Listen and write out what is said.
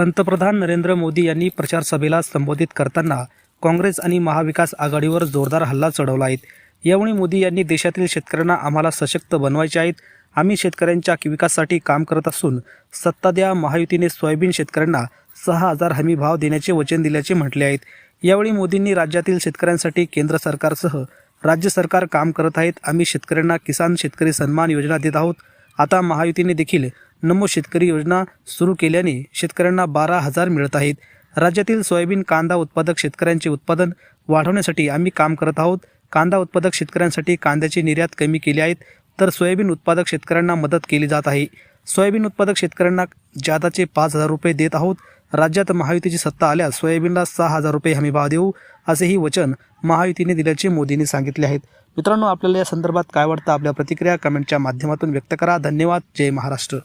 पंतप्रधान नरेंद्र मोदी यांनी प्रचार सभेला संबोधित करताना काँग्रेस आणि महाविकास आघाडीवर जोरदार हल्ला चढवला आहे. यावेळी मोदी यांनी देशातील शेतकऱ्यांना आम्हाला सशक्त बनवायचे आहेत. आम्ही शेतकऱ्यांच्या विकासासाठी काम करत असून सत्ता द्या महायुतीने सोयाबीन शेतकऱ्यांना सहा हजार हमी भाव देण्याचे वचन दिल्याचे म्हटले आहेत यावेळी मोदींनी राज्यातील शेतकऱ्यांसाठी केंद्र सरकारसह राज्य सरकार काम करत आहेत. आम्ही शेतकऱ्यांना किसान शेतकरी सन्मान योजना देत आहोत. आता महायुतीने देखील नमो शेतकरी योजना सुरू केल्याने शेतकऱ्यांना बारा हजार मिळत आहेत. राज्यातील सोयाबीन कांदा उत्पादक शेतकऱ्यांचे उत्पादन वाढवण्यासाठी आम्ही काम करत आहोत. कांदा उत्पादक शेतकऱ्यांसाठी कांद्याची निर्यात कमी केली आहेत तर सोयाबीन उत्पादक शेतकऱ्यांना मदत केली जात आहे. सोयाबीन उत्पादक शेतकऱ्यांना जादाचे पाच हजार रुपये देत आहोत. राज्यात महायुतीची सत्ता आल्यास सोयाबीनला सहा हजार रुपये हमीभाव देऊ असेही वचन महायुतीने दिल्याचे मोदींनी सांगितले आहेत मित्रांनो आपल्याला या संदर्भात काय वाटतं? आपल्या प्रतिक्रिया कमेंटच्या माध्यमातून व्यक्त करा. धन्यवाद. जय महाराष्ट्र.